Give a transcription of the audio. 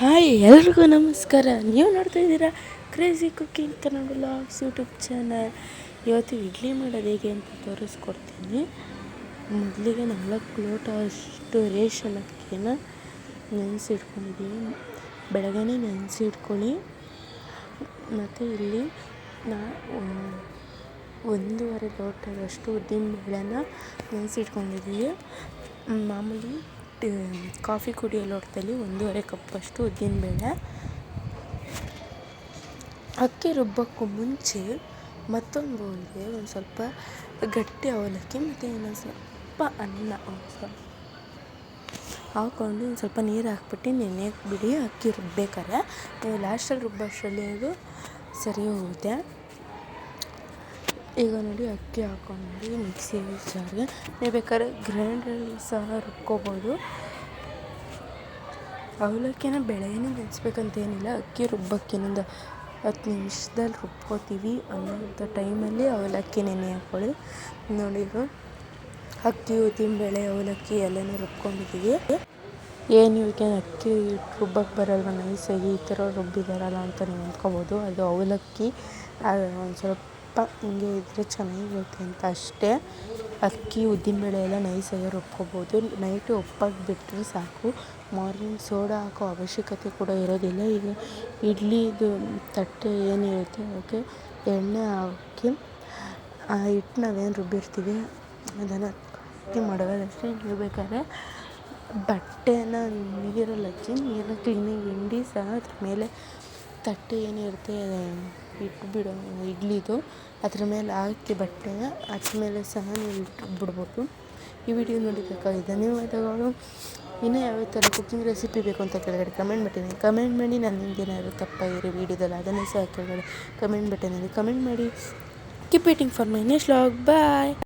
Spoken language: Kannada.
ಹಾಯ್, ಎಲ್ರಿಗೂ ನಮಸ್ಕಾರ. ನೀವು ನೋಡ್ತಾ ಇದ್ದೀರಾ crazy cooking Kannada vlogs YouTube channel ಇವತ್ತು ಇಡ್ಲಿ ಮಾಡೋದು ಹೇಗೆ ಅಂತ ತೋರಿಸ್ಕೊಡ್ತೀನಿ. ಮೊದಲಿಗೆ ನಾಲ್ಕು ಲೋಟ ಅಷ್ಟು ರೇಷನ್ ಅಕ್ಕಿನ ನೆನೆಸಿಟ್ಕೊಂಡಿದ್ದೀವಿ ಬೆಳಗ್ಗೆ ನೆನೆಸಿಟ್ಕೊಳ್ಳಿ. ಮತ್ತು ಇಲ್ಲಿ ನಾ ಒಂದೂವರೆ ಲೋಟದಷ್ಟು ಉದ್ದಿನಬೇಳೆನ ನೆನೆಸಿಟ್ಕೊಂಡಿದ್ದೀವಿ ಮಾಮೂಲಿ ಕಾಫಿ ಕುಡಿಯೋ ಲೋಟದಲ್ಲಿ ಒಂದೂವರೆ ಕಪ್ಪಷ್ಟು ಉದ್ದಿನಬೇಳೆ, ಅಕ್ಕಿ ರುಬ್ಬಕ್ಕೂ ಮುಂಚೆ ಮತ್ತೊಂದು ಬೌಲ್ಗೆ ಒಂದು ಸ್ವಲ್ಪ ಗಟ್ಟಿ ಅವಲಕ್ಕಿ ಮತ್ತು ಇನ್ನೊಂದು ಸ್ವಲ್ಪ ಅನ್ನ ಹಾಕ್ಕೊಂಡು ಒಂದು ಸ್ವಲ್ಪ ನೀರು ಹಾಕ್ಬಿಟ್ಟು ನೆನೆಯಕ್ಕೆ ಬಿಡಿ, ಅಕ್ಕಿ ರುಬ್ಬೇಕಾದ್ರೆ. ಲಾಸ್ಟಲ್ಲಿ ರುಬ್ಬೋ ಅಷ್ಟರಲ್ಲಿ ಅದು ಸರಿ ಹೋಗುತ್ತೆ. ಈಗ ನೋಡಿ ಅಕ್ಕಿ ಹಾಕ್ಕೊಂಡು ಮಿಕ್ಸಿ ಜಾರ್ಗೆ. ನೀವು ಬೇಕಾದ್ರೆ ಗ್ರೈಂಡ್ರಲ್ಲಿ ಸಹ ರುಬ್ಕೋಬೋದು. ಅವಲಕ್ಕಿನ ಬೆಳಗ್ಗೆನೇ ನೆನೆಸ್ಬೇಕಂತೇನಿಲ್ಲ, ಅಕ್ಕಿ ರುಬ್ಬಕ್ಕಿನಿಂದ ಹತ್ತು ನಿಮಿಷದಲ್ಲಿ ರುಬ್ಕೋತೀವಿ ಅನ್ನೋಂಥ ಟೈಮಲ್ಲಿ ಅವಲಕ್ಕಿ ನೆನೆ ಹಾಕ್ಕೊಳ್ಳಿ ನೋಡಿ ಈಗ ಅಕ್ಕಿ ಉದ್ದಿನಬೇಳೆ ಅವಲಕ್ಕಿ ಎಲ್ಲನೂ ರುಬ್ಕೊಂಡಿದ್ದೀವಿ. ಏನು ಇವಕ್ಕೆ ಅಕ್ಕಿ ರುಬ್ಬಕ್ಕೆ ಬರಲ್ವ ನೈಸಾಗಿ ಈ ಥರ ರುಬ್ಬಿದಾರಲ್ಲ ಅಂತ ನೀವು ಅಂದ್ಕೋಬೋದು. ಅದು ಅವಲಕ್ಕಿ ಒಂದು ಸ್ವಲ್ಪ ಹಿಂಗೆ ಇದ್ದರೆ ಚೆನ್ನಾಗಿರುತ್ತೆ ಅಂತ ಅಷ್ಟೇ. ಅಕ್ಕಿ ಉದ್ದಿನಬೇಳೆ ಎಲ್ಲ ನೈಸಾಗಿ ರುಬ್ಕೊಬೋದು. ನೈಟು ಒಪ್ಪಾಗಿ ಬಿಟ್ಟರೆ ಸಾಕು. ಮಾರ್ನಿಂಗ್ ಸೋಡಾ ಹಾಕೋ ಅವಶ್ಯಕತೆ ಕೂಡ ಇರೋದಿಲ್ಲ. ಈಗ ಇಡ್ಲಿದು ತಟ್ಟೆ ಏನಿರುತ್ತೆ ಅದಕ್ಕೆ ಎಣ್ಣೆ ಹಾಕಿ, ಆ ಹಿಟ್ಟು ನಾವೇನು ರುಬ್ಬಿರ್ತೀವಿ, ಅದನ್ನು ಮಾಡೋದಷ್ಟೇ ನೀವು ಬೇಕಾದ್ರೆ ಬಟ್ಟೆನ ನೀರಲ್ಲಿ ಹಚ್ಚಿ ನೀರನ್ನ ಕ್ಲೀನಾಗಿ ಹಿಂಡಿ ಸಹ ಅದ್ರ ಮೇಲೆ ತಟ್ಟೆ ಏನಿರುತ್ತೆ ಇಟ್ಬಿಡೋ ಇಡ್ಲಿದು. ಅದ್ರ ಮೇಲೆ ಹಾಕಿ ಬಟ್ಟೆನ ಅದ್ರ ಮೇಲೆ ಸಹ ನೀವು ಇಟ್ಟು ಬಿಡ್ಬೋದು ಈ ವಿಡಿಯೋ ನೋಡಿದ್ದಕ್ಕಾಗಿ ಧನ್ಯವಾದಗಳು. ಇನ್ನೂ ಯಾವ್ಯಾವ ಥರ ಕುಕ್ಕಿಂಗ್ ರೆಸಿಪಿ ಬೇಕು ಅಂತ ಕೆಳಗಡೆ ಕಮೆಂಟ್ ಬಟನ್ ಕಮೆಂಟ್ ಮಾಡಿ. ನನ್ನಿಂದ ಏನಾದರೂ ತಪ್ಪಾಗಿರೋ ವೀಡಿಯೋದಲ್ಲಿ ಅದನ್ನೇ ಸಹ ಕೆಳಗಡೆ ಕಮೆಂಟ್ ಬಟನಲ್ಲಿ ಕಮೆಂಟ್ ಮಾಡಿ. Keep waiting for my next vlog bye